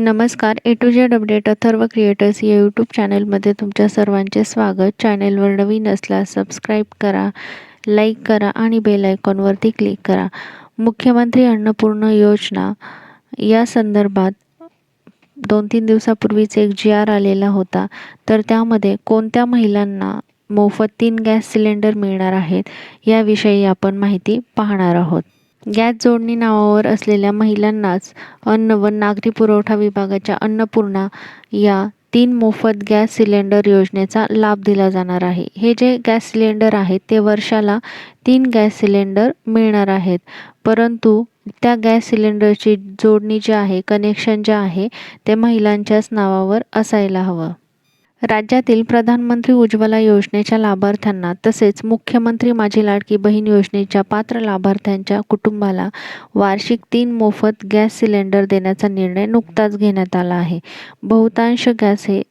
नमस्कार A to Z update Atharva creators या YouTube चॅनलमध्ये तुमच्या सर्वांचे स्वागत. चॅनेलवर नवीन असल्यास सबस्क्राईब करा लाईक करा आणि बेल आयकॉनवरती क्लिक करा. मुख्यमंत्री अन्नपूर्ण योजना. या संदर्भात दोन तीन दिवसापूर्वीच एक जी आर आलेला होता. तर त्यामध्ये कोणत्या महिलांना मोफत तीन गॅस सिलेंडर मिळणार आहेत याविषयी आपण माहिती पाहणार आहोत. गॅस जोडणी नावावर असलेल्या महिलांनाच अन्न व नागरी पुरवठा विभागाच्या अन्नपूर्णा या तीन मोफत गॅस सिलेंडर योजनेचा लाभ दिला जाणार आहे. हे जे गॅस सिलेंडर आहेत ते वर्षाला तीन गॅस सिलेंडर मिळणार आहेत. परंतु त्या गॅस सिलेंडरची जोडणी जी आहे कनेक्शन जे आहे ते महिलांच्याच नावावर असायला हवं. राज्यातील प्रधानमंत्री उज्ज्वला योजनेच्या लाभार्थ्यांना तसेच मुख्यमंत्री माझी लाडकी बहीण योजनेच्या पात्र लाभार्थ्यांच्या कुटुंबाला वार्षिक तीन मोफत गॅस सिलेंडर देण्याचा निर्णय नुकताच घेण्यात आला आहे. बहुतांश गॅस हे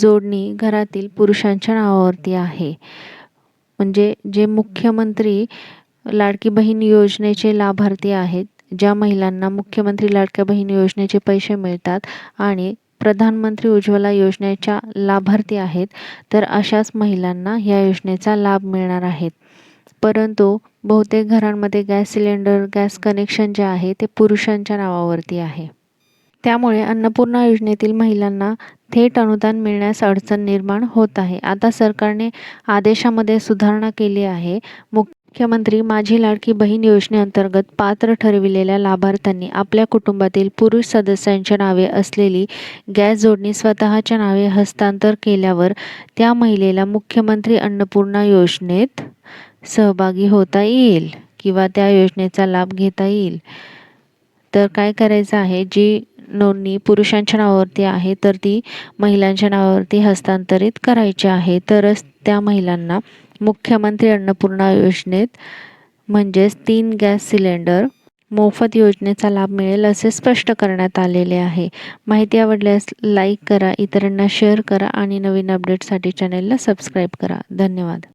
जोडणी घरातील पुरुषांच्या नावावरती आहे. म्हणजे जे मुख्यमंत्री लाडकी बहीण योजनेचे लाभार्थी आहेत ज्या महिलांना मुख्यमंत्री लाडक्या बहीण योजनेचे पैसे मिळतात आणि प्रधानमंत्री उज्ज्वला योजनेच्या लाभार्थी आहेत तर अशाच महिलांना या योजनेचा लाभ मिळणार आहेत. परंतु बहुतेक घरांमध्ये गॅस सिलेंडर गॅस कनेक्शन जे आहे ते पुरुषांच्या नावावरती आहे. त्यामुळे अन्नपूर्णा योजनेतील महिलांना थेट अनुदान मिळण्यास अडचण निर्माण होत आहे. आता सरकारने आदेशामध्ये सुधारणा केली आहे. मुख मुख्यमंत्री माझी लाडकी बहीण योजनेअंतर्गत पात्र ठरविलेल्या लाभार्थ्यांनी आपल्या कुटुंबातील पुरुष सदस्यांच्या नावे असलेली गॅस जोडणी स्वतःच्या नावे हस्तांतर केल्यावर त्या महिलेला मुख्यमंत्री अन्नपूर्णा योजनेत सहभागी होता येईल किंवा त्या योजनेचा लाभ घेता येईल. तर काय करायचं आहे? जी नोंदणी पुरुषांच्या नावावरती आहे तर ती महिलांच्या नावावरती हस्तांतरित करायची आहे. तरच त्या महिलांना मुख्यमंत्री अन्नपूर्णा योजनेत म्हणजेच तीन गॅस सिलेंडर मोफत योजनेचा लाभ मिळेल असे स्पष्ट करण्यात आलेले आहे. माहिती आवडल्यास लाईक करा इतरांना शेअर करा आणि नवीन अपडेटसाठी चॅनेलला सबस्क्राईब करा. धन्यवाद.